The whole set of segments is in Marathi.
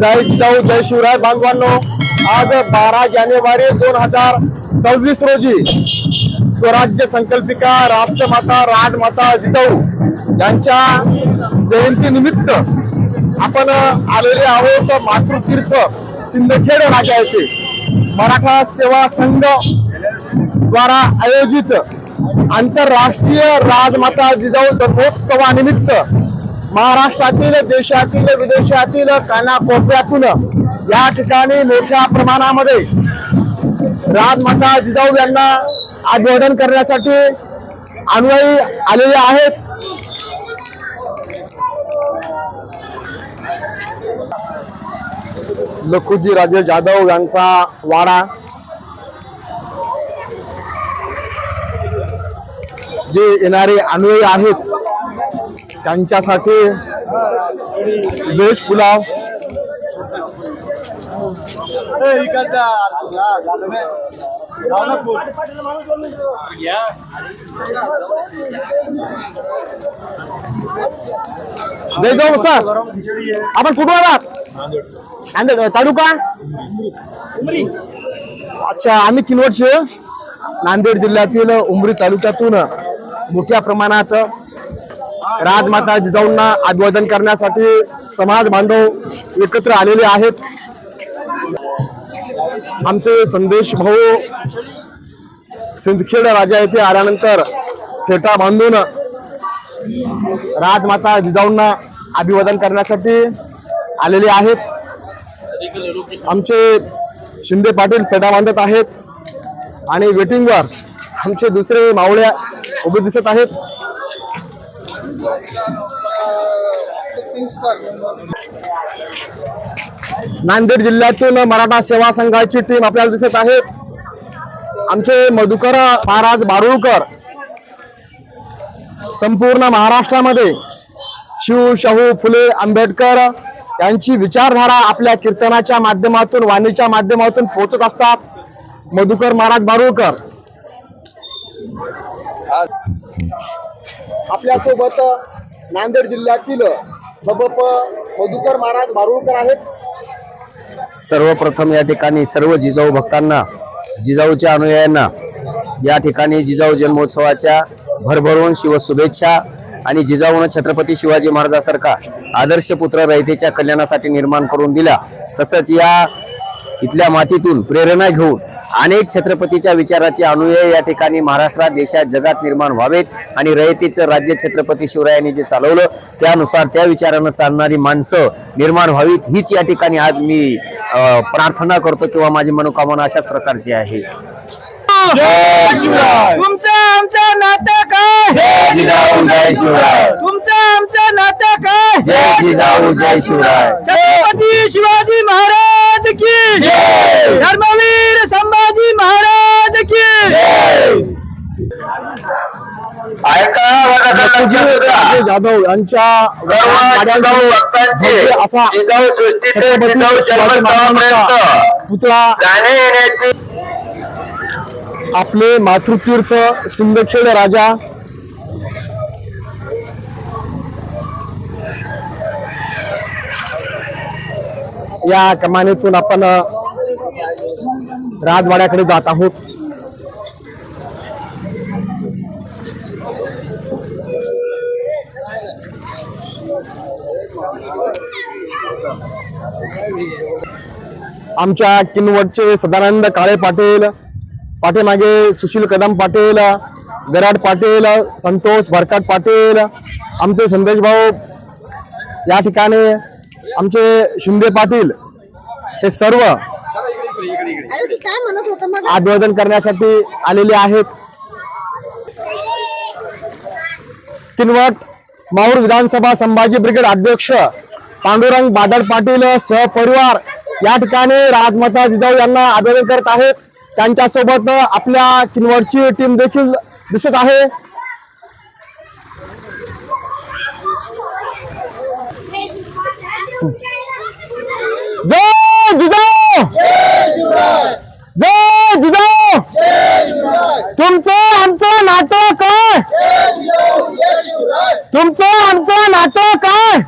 जय जिजाऊ जय शिवराय बांधवांनो आज बारा जानेवारी दोन हजार सव्वीस रोजी स्वराज्य संकल्पिका राष्ट्रमाता राजमाता जिजाऊ यांच्या जयंती निमित्त आपण आलेले आहोत मातृतीर्थ सिंदखेड राजा येथे. मराठा सेवा संघ द्वारा आयोजित आंतरराष्ट्रीय राजमाता जिजाऊ जन्मोत्सवानिमित्त महाराष्ट्रातील देशातील विदेशातील कानाकोपऱ्यातून या ठिकाणी मोठ्या प्रमाणामध्ये राजमाता जिजाऊ यांना अभिवादन करण्यासाठी अनुयायी आलेले आहेत. लखुजी राजे जाधव यांचा वाडा. जे येणारे अनुयायी आहेत त्यांच्यासाठी व्हेज पुलाव. दे सर. आपण कुठून आलात? नांदेड. तालुका? अच्छा आम्ही तीन वर्ष नांदेड जिल्ह्यातील उमरी तालुक्यातून मोठ्या प्रमाणात राजमाता जिजाऊंना अभिवादन करण्यासाठी समाज बांधव एकत्र आलेले आहेत. आमचे संदेश भाऊ सिंदखेड राजा येथे आल्यानंतर फेटा बांधून राजमाता जिजाऊंना अभिवादन करण्यासाठी आलेले आहेत. आमचे शिंदे पाटील फेटा बांधत आहेत आणि वेटिंगवर आमचे दुसरे मावळ्या उभे दिसत आहेत. नांदेड जिल्ह्यातून मराठा सेवा संघाची टीम आपल्याला दिसत आहे. आमचे मधुकर महाराज बारुळकर संपूर्ण महाराष्ट्रामध्ये शिव शाहू फुले आंबेडकर यांची विचारधारा आपल्या कीर्तनाच्या माध्यमातून वाणीच्या माध्यमातून पोहोचत असतात. मधुकर महाराज बारुळकर. आपल्यासोबत नांदेड जिल्ह्यातील भबप मधुकर महाराज बारुळकर आहेत. सर्वप्रथम या ठिकाणी सर्व जिजाऊ भक्तांना जिजाऊच्या अनुयायांना या ठिकाणी जिजाऊ जन्मोत्सवाच्या भरभरून शिव शुभेच्छा आणि जिजाऊनं छत्रपती शिवाजी महाराजासारखा आदर्श पुत्र रयतेच्या कल्याणासाठी निर्माण करून दिला. तसंच या इथल्या मातीतून प्रेरणा घेऊन अनेक छत्रपतीच्या विचाराचे अनुयायी या ठिकाणी महाराष्ट्रात देशात जगात निर्माण व्हावेत आणि रयतेचं राज्य छत्रपती शिवरायांनी जे चालवलं त्यानुसार त्या विचारानं चालणारी माणसं निर्माण व्हावीत. हीच या ठिकाणी आज मी प्रार्थना करतो किंवा माझी मनोकामना अशाच प्रकारची आहे. तुमचं आमचं नातं काय? जय जिजाऊ जय शिवराय! तुमचं आमचं नातं काय? जय जिजाऊ जय शिवराय! छत्रपती शिवाजी महाराज की धर्मवीर! जाधव यांच्या असा पुतळा आपले मातृतीर्थ सिंदखेड राजा. या कमानीतून आपण राजवाड्याकडे जात आहोत. आमच्या किनवटचे सदानंद काळे पाटील पाठीमागे सुशील कदम पाटील गराड पाटील संतोष भरकाट पाटील आमचे संदेश भाऊ या ठिकाणी आमचे शिंदे पाटील हे सर्व अभिवादन करण्यासाठी आलेले आहेत. किनवट माहूर विधानसभा संभाजी ब्रिगेड अध्यक्ष पांडुरंग बादल पाटील सहपरिवार या ठिकाणी राजमाता जिजाऊ यांना अभिवादन करत आहेत त्यांच्यासोबत आपल्या किनवटची टीम देखील दिसत आहे. जय जिजाऊ जय जिजाऊ तुमचं आमचं नातं काय तुमचं आमचं नातं काय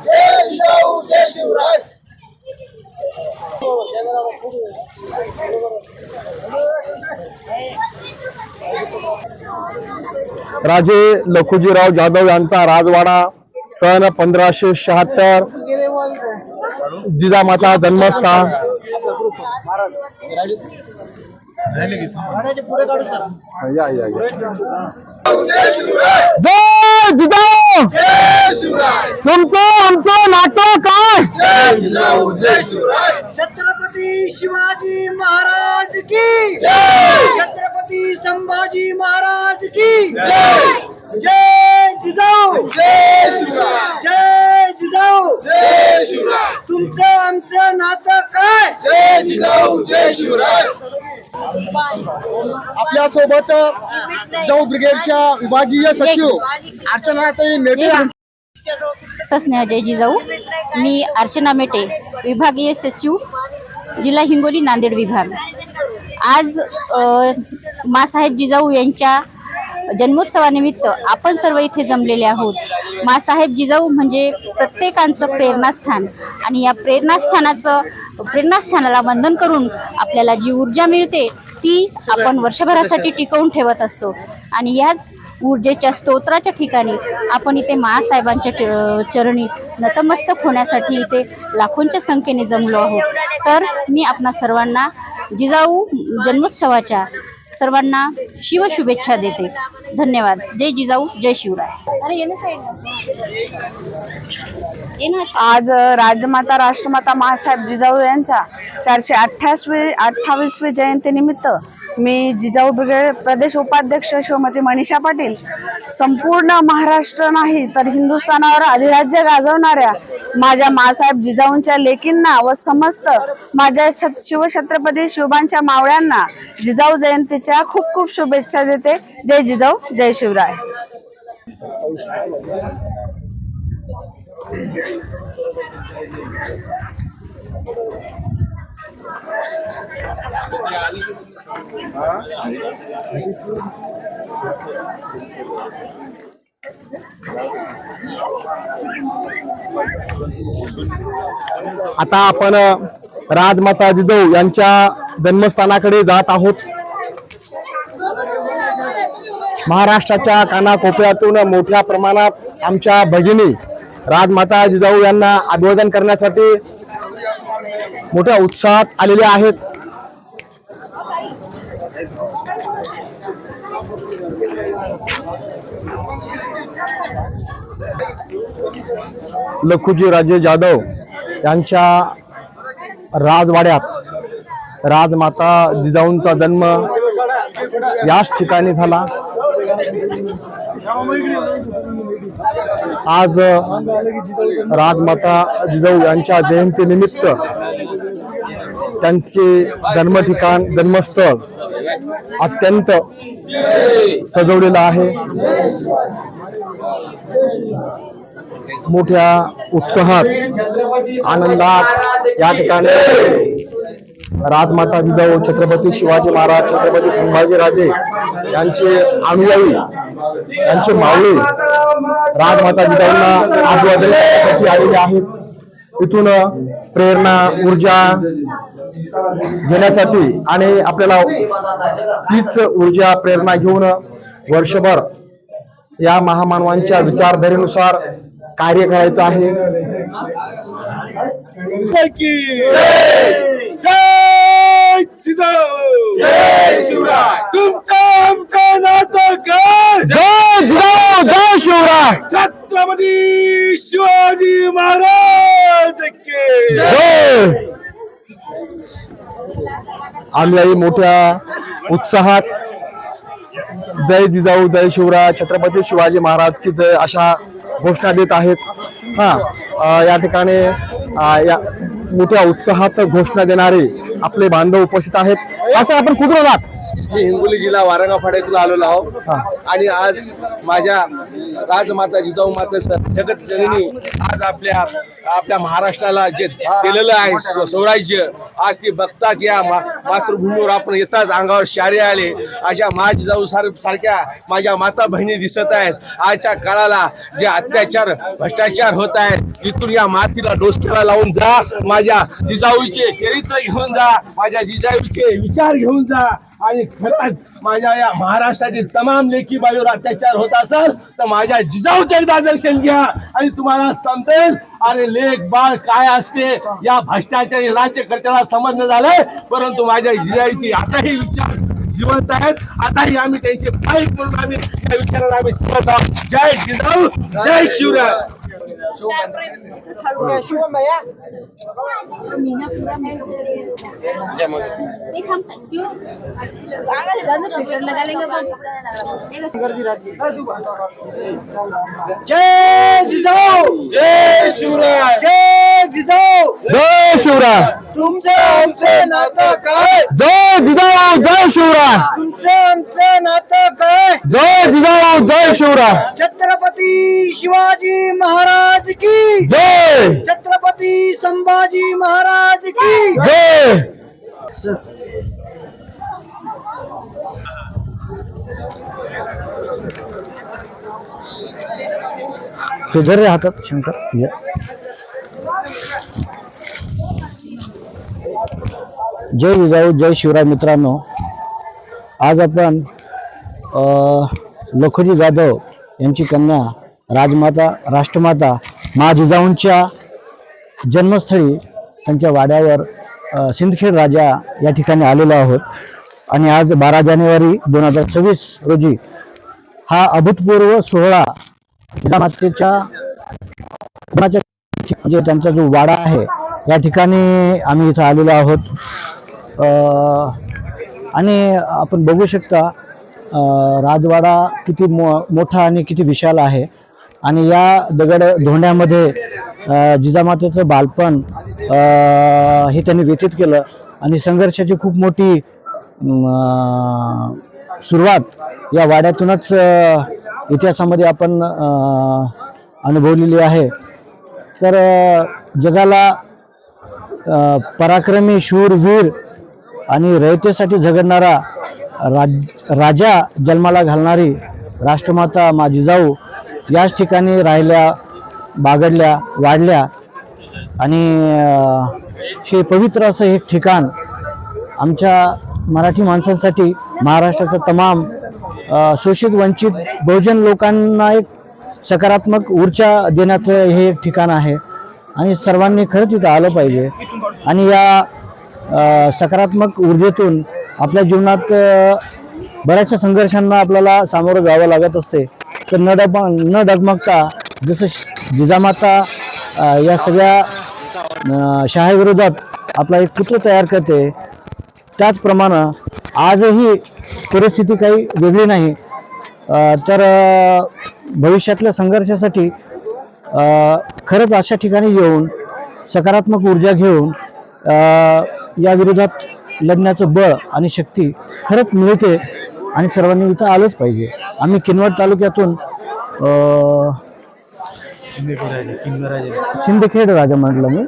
राजे लखुजीराव जाधव यांचा राजवाडा सन पंधराशे शहात्तर. जिजामाता जन्मस्थान. जय जिजाऊ तुमचं आमचं नातं काय? छत्रपती शिवाजी महाराज की छत्रपती संभाजी महाराज की जय! जिजाऊ! जय जिजाऊ! तुमचं आमचं नातं काय? आपल्यासोबत जिजाऊ ब्रिगेडच्या विभागीय सचिव अर्चनाताई मेटे सस्नेह जय जिजाऊ. मी अर्चना मेटे विभागीय सचिव जिल्हा हिंगोली नांदेड विभाग. आज मासाहेब जिजाऊ यांच्या जन्मोत्सवानिमित्त आपण सर्व इथे जमलेले आहोत. मासाहेब जिजाऊ म्हणजे प्रत्येकांचं प्रेरणास्थान आणि या प्रेरणास्थानाचं प्रेरणास्थानाला वंदन करून आपल्याला जी ऊर्जा मिळते ती आपण वर्षभरासाठी टिकवून ठेवत असतो. आणि याच ऊर्जेच्या स्तोत्राच्या ठिकाणी आपण इथे महासाहेबांच्या चरणी नतमस्तक होण्यासाठी इथे लाखोंच्या संख्येने जमलो आहोत. तर मी आपणा सर्वांना जिजाऊ जन्मोत्सवाच्या सर्वांना शिवशुभेच्छा देते. धन्यवाद. जय जिजाऊ जय शिवराय. अरे ये ना आज राजमाता राष्ट्रमाता महासाहेब जिजाऊ यांचा चारशे अठ्ठावीसवी अठ्ठावीसवी जयंतीनिमित्त मी जिजाऊ ब्रिगेड प्रदेश उपाध्यक्ष श्रीमती मनीषा पाटील. संपूर्ण महाराष्ट्र नाही तर हिंदुस्थानावर अधिराज्य गाजवणाऱ्या माझ्या मासाहेब जिजाऊंच्या लेकींना व समस्त माझ्या छत शिवछत्रपती शिवबांच्या मावळ्यांना जिजाऊ जयंतीच्या खूप खूप शुभेच्छा देते. जय जिजाऊ जय शिवराय. आता आपण राजमाता जिजाऊ यांच्या जन्मस्थानाकडे जात आहोत. महाराष्ट्राच्या कानाकोपऱ्यातून मोठ्या प्रमाणात आमच्या भगिनी राजमाता जिजाऊ यांना अभिवादन करण्यासाठी मोठ्या उत्साहात आलेल्या आहेत. लखुजी राजे जाधव यांच्या राजवाड्यात राजमाता जिजाऊंचा जन्म याच ठिकाणी झाला. आज राजमाता जिजाऊ यांच्या जयंतीनिमित्त त्यांचे जन्म ठिकाण जन्मस्थळ अत्यंत सजवलेलं आहे. मोठ्या उत्साहात आनंदात या ठिकाणी राजमाता जिजाऊ छत्रपती शिवाजी महाराज छत्रपती संभाजीराजे यांचे अनुयायी यांचे मावळे राजमाता जिजाऊंना अभिवादनासाठी आलेले आहेत. इथून प्रेरणा ऊर्जा घेण्यासाठी आणि आपल्याला तीच ऊर्जा प्रेरणा घेऊन वर्षभर या महामानवांच्या विचारधारेनुसार कार्य करायचं आहे. जय जिजाऊ जय शिवराय तुमचं आमचं नातं काय? जय जिजाऊ जय शिवराय. छत्रपती शिवाजी महाराज के जय. अनुयायी मोठ्या उत्साहात जय जिजाऊ जय शिवराय छत्रपती शिवाजी महाराज की जय अशा घोषणा देत आहेत. हां या ठिकाणी या मोठ्या उत्साहात घोषणा देणारे आपले बांधव उपस्थित आहेत. असं आपण कुठं जात मी हिंगोली जिल्हा वारंगा फाड्यातून आलेलो आहोत. आणि आज माझ्या राजमाता जिजाऊ माता जगत जननी आज आपल्या आपल्या महाराष्ट्राला जे दिलेलं आहे स्व- स्वराज्य आज ती बघताच या मातृभूमीवर आपण येताच अंगावर शारे आले. अशा मा जिजाऊ सार सारख्या माझ्या माता बहिणी दिसत आहेत. आजच्या काळाला जे अत्याचार भ्रष्टाचार होत आहेत तिथून या मातीला डोसक्याला लावून जा. माझ्या माझ्या जिजाऊचे चरित्र घेऊन जा माझ्या जिजाऊचे विचार घेऊन जा. आणि खरंच माझ्या या महाराष्ट्रातील तमाम लेखी बाजूवर अत्याचार होत असेल तर माझ्या जिजाऊचे एकदा दर्शन घ्या आणि तुम्हाला समजेल अरे लेख बाळ काय असते? या भ्रष्टाचारी राज्यकर्त्याला समजणं झालंय परंतु माझ्या जिजाईची आताही विचार जिवंत आहेत. आताही आम्ही त्यांचे पाय करून आम्ही त्या विचाराला आम्ही जिवंत आहोत. जय जिजाऊ जय शिवराय. जय जिजाऊ जय शिवराय जय जिजाऊ जय शिवराय तुमचं आमचं नातं काय? जय जिजाऊ जय शिवराय. तुमचं आमचं नातं काय? जय जिजाऊ जय शिवराय. छत्रपती शिवाजी महाराज की? जय. छत्रपती संभाजी महाराज की? जय. सुधर हातात शंकर. या. जय जिजाऊ जय शिवराय मित्रांनो. आज आपण लखोजी जाधव यांची कन्या राजमाता राष्ट्रमाता मा जिजाऊंच्या जन्मस्थळी त्यांच्या वाड्यावर सिंदखेड राजा या ठिकाणी आलेलो आहोत. आणि आज बारा जानेवारी दोन हजार सव्वीस रोजी हा अभूतपूर्व सोहळा जिजामातेच्या म्हणजे त्यांचा जो वाडा आहे या ठिकाणी आम्ही इथं आलेलो आहोत. आणि आपण बघू शकता राजवाडा किती मो मोठा आणि किती विशाल आहे. आणि या दगड धोंड्यामध्ये जिजामातेचं बालपण हे त्यांनी व्यतीत केलं. आणि संघर्षाची खूप मोठी सुरुवात या वाड्यातूनच इतिहासामध्ये आपण अनुभवलेली आहे. तर जगाला पराक्रमी पराक्रमी शूरवीर आणि रयतेसाठी झगडणारा राज राजा जन्माला घालणारी राष्ट्रमाता माझी जाऊ याच ठिकाणी राहिल्या बागडल्या वाढल्या. आणि हे पवित्र असं एक ठिकाण आमच्या मराठी माणसांसाठी महाराष्ट्राच्या तमाम शोषित वंचित बहुजन लोकांना एक सकारात्मक ऊर्जा देण्याचं हे एक ठिकाण आहे. आणि सर्वांनी खरंच इथं आलं पाहिजे. आणि या सकारात्मक ऊर्जेतून आपल्या जीवनात बऱ्याचशा संघर्षांना आपल्याला सामोरं जावं लागत असते. तर न डग न डगमगता जसं जिजामाता या सगळ्या अ, आपला एक पुत्र तयार करते. त्याचप्रमाणे आजही परिस्थिती काही वेगळी नाही. तर भविष्यातल्या संघर्षासाठी खरंच अशा ठिकाणी येऊन सकारात्मक ऊर्जा घेऊन या विरोधात लढण्याचं बळ आणि शक्ती खरंच मिळते आणि सर्वांनी इथं आलंच पाहिजे. आम्ही किनवट तालुक्यातून शिंदेखेड राजा म्हटलं मी.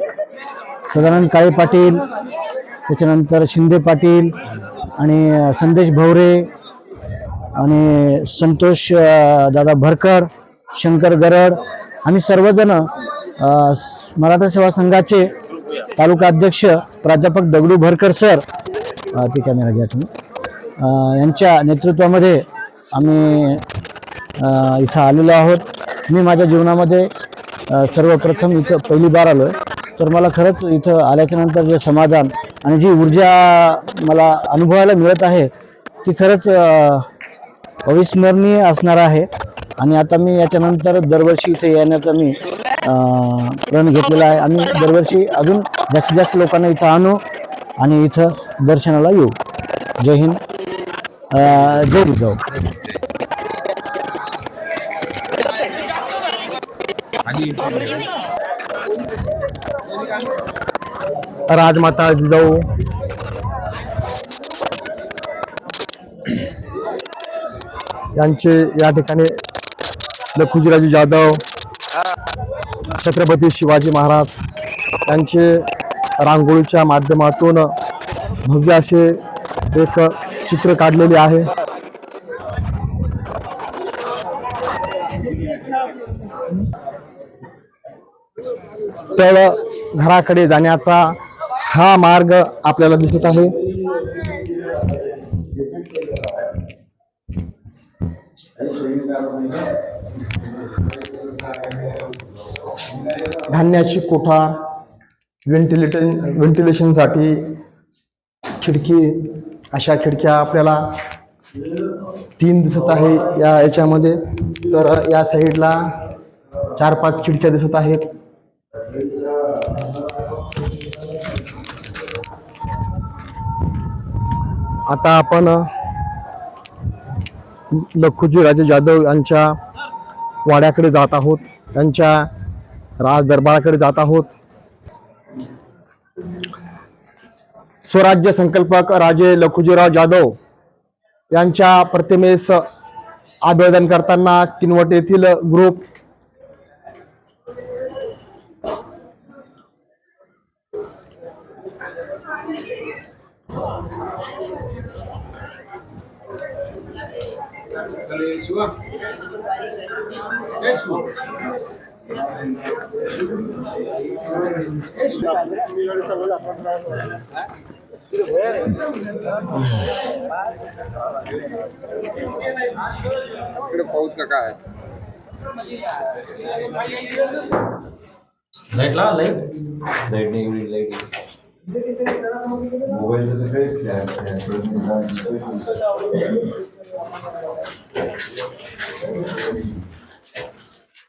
सदानंद काळे पाटील त्याच्यानंतर शिंदे पाटील आणि संदेश भवरे आणि संतोष दादा भरकर शंकर गरड. आम्ही सर्वजण मराठा सेवा संघाचे तालुका अध्यक्ष प्राध्यापक दगडू भरकर सर ते कॅमेरा घ्या तुम्ही. यांच्या नेतृत्वामध्ये आम्ही इथं आलेलो आहोत. मी माझ्या जीवनामध्ये सर्वप्रथम इथं पहिली बार आलो आहे तर मला खरंच इथं आल्याच्यानंतर जे समाधान आणि जी ऊर्जा मला अनुभवायला मिळत आहे ती खरंच अविस्मरणीय असणार आहे. आणि आता मी याच्यानंतर दरवर्षी इथे येण्याचा मी प्रण घेतलेला आहे. आम्ही दरवर्षी अजून जास्तीत जास्त लोकांना इथं आणू आणि इथं दर्शनाला येऊ. जय हिंद. जय बुद्ध राजमाता जिजाऊ. यांचे या ठिकाणी लखुजीराजू जाधव. छत्रपती शिवाजी महाराज यांचे रांगोळीच्या माध्यमातून भव्य असे एक चित्र काढलेले आहे. तळ घराकडे जाण्याचा हा मार्ग आपल्याला दिसत आहे. धान्याची कोठा व्हेंटिलेटर व्हेंटिलेशनसाठी खिडकी अशा खिडक्या आपल्याला तीन दिसत आहे या याच्यामध्ये. तर या साईडला चार पाच खिडक्या दिसत आहेत. आता आपण लखुजी राजे जाधव यांच्या वाड्याकडे जात आहोत. त्यांच्या राज दरबाराकडे जात आहोत. स्वराज्य संकल्पक राजे लखुजीराव जाधव यांच्या प्रतिमेस अभिवादन करताना किनवट येथील ग्रुप इकडे पाऊस का काय? लाइट ला लाइट लाइट नाही एवढी लाइट मोबाईलचं तर काहीच